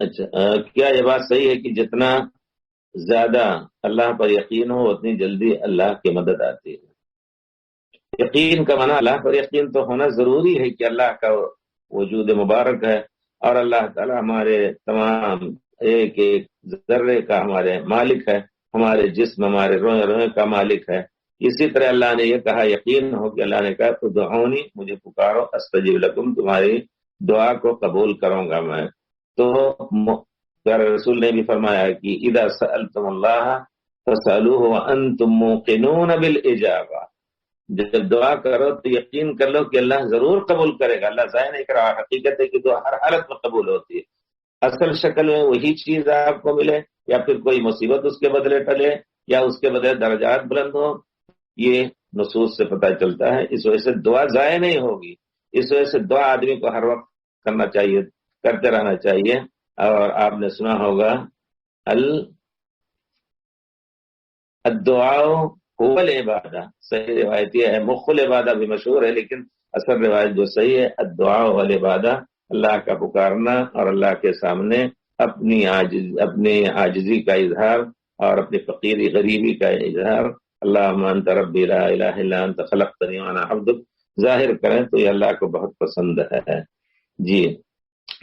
اچھا کیا یہ بات صحیح ہے کہ جتنا زیادہ اللہ پر یقین ہو، اتنی جلدی اللہ کی مدد آتی ہے؟ یقین کا معنی اللہ پر یقین تو ہونا ضروری ہے کہ اللہ کا وجود مبارک ہے اور اللہ تعالی ہمارے تمام ایک ایک ذرے کا ہمارے مالک ہے، ہمارے جسم، ہمارے روئے روئے کا مالک ہے۔ اسی طرح اللہ نے یہ کہا، یقین ہو کہ اللہ نے کہا، تو دعونی مجھے پکارو، استجیب لکم، تمہاری دعا کو قبول کروں گا میں۔ تو رسول نے بھی فرمایا کہ ادا سألتم اللہ وانتم موقنون بالعجابہ جب دعا کرو تو یقین کر لو کہ اللہ ضرور قبول کرے گا۔ اللہ ضائع نہیں کرا حقیقت ہے کہ دعا ہر حالت میں قبول ہوتی ہے۔ اصل شکل میں وہی چیز آپ کو ملے یا پھر کوئی مصیبت اس کے بدلے ٹلے یا اس کے بدلے درجات بلند ہو یہ نصوص سے پتہ چلتا ہے۔ اس وجہ سے دعا ضائع نہیں ہوگی۔ اس وجہ سے دعا آدمی کو ہر وقت کرنا چاہیے۔ کرتے رہنا چاہیے۔ اور آپ نے سنا ہوگا الدعاء هو العبادہ۔ صحیح روایت یہ ہے مخل عبادہ بھی مشہور ہے، لیکن اصل روایت جو صحیح ہے، الدعاء والعبادہ اللہ کا پکارنا اور اللہ کے سامنے اپنی عاجز، اپنی عاجزی کا اظہار اور اپنی فقیری غریبی کا اظہار۔ اللہ انت ربی لا الہ الا انت، خلقتنی وانا عبدک۔ ظاہر کریں تو یہ اللہ کو بہت پسند ہے۔ جی۔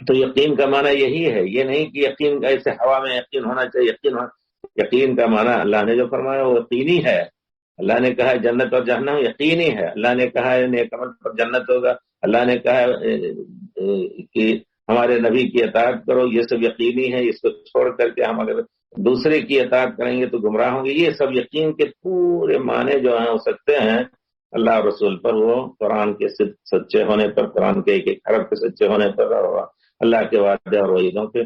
تو یقین کا معنی یہی ہے، یہ نہیں کہ یقین کا ایسے ہوا میں یقین ہونا چاہیے، یقین یقین کا معنی اللہ نے جو فرمایا وہ یقینی ہے۔ اللہ نے کہا جنت اور جہنم یقینی ہے۔ اللہ نے کہا نیک عمل پر جنت ہوگا۔ اللہ نے کہا کہ ہمارے نبی کی اطاعت کرو، یہ سب یقینی ہے اس کو چھوڑ کر کے ہم اگر دوسرے کی اطاعت کریں گے تو گمراہ ہوں گے۔ یہ سب یقین کے پورے معنی جو ہیں ہو سکتے ہیں۔ اللہ رسول پر وہ قرآن کے سچے ہونے پر، قرآن کے ایک ایک حرف کے سچے ہونے پر اور اللہ کے وعدے اور وعیدوں کے